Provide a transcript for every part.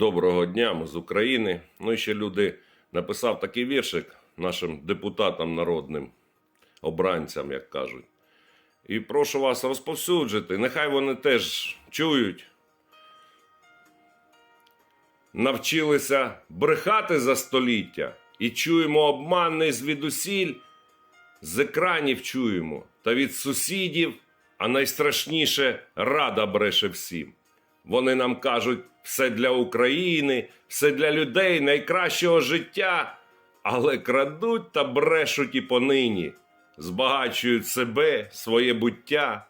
Доброго дня, ми з України. Ну і ще люди написав такий віршик нашим депутатам народним, обранцям, як кажуть. І прошу вас розповсюджити. Нехай вони теж чують. Навчилися брехати за століття і чуємо обманний звідусіль. З екранів чуємо та від сусідів, а найстрашніше рада бреше всім. Вони нам кажуть, все для України, все для людей, найкращого життя, але крадуть та брешуть і понині, збагачують себе, своє буття.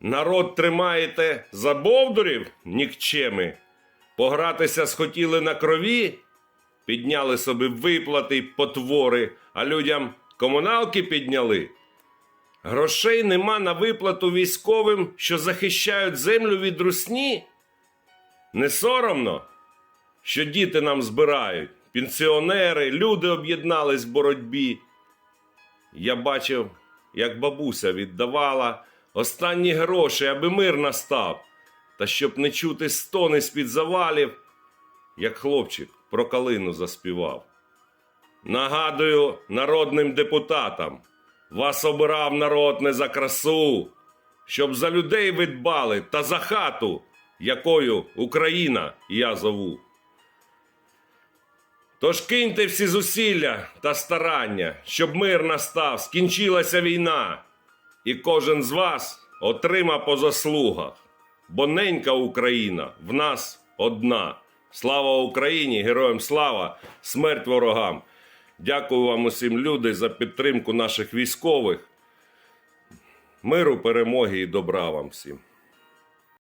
Народ тримаєте за бовдурів, нікчеми, погратися схотіли на крові, підняли собі виплати й потвори, а людям комуналки підняли. Грошей нема на виплату військовим, що захищають землю від русні. Не соромно, що діти нам збирають, пенсіонери, люди об'єднались в боротьбі. Я бачив, як бабуся віддавала останні гроші, аби мир настав, та щоб не чути стони з-під завалів, як хлопчик про калину заспівав. Нагадую народним депутатам, вас обирав народ не за красу, щоб за людей ви дбали та за хату, якою Україна я зову. Тож киньте всі зусилля та старання, щоб мир настав, скінчилася війна, і кожен з вас отрима по заслугах, бо ненька Україна в нас одна. Слава Україні, героям слава, смерть ворогам. Дякую вам усім, люди, за підтримку наших військових. Миру, перемоги і добра вам всім.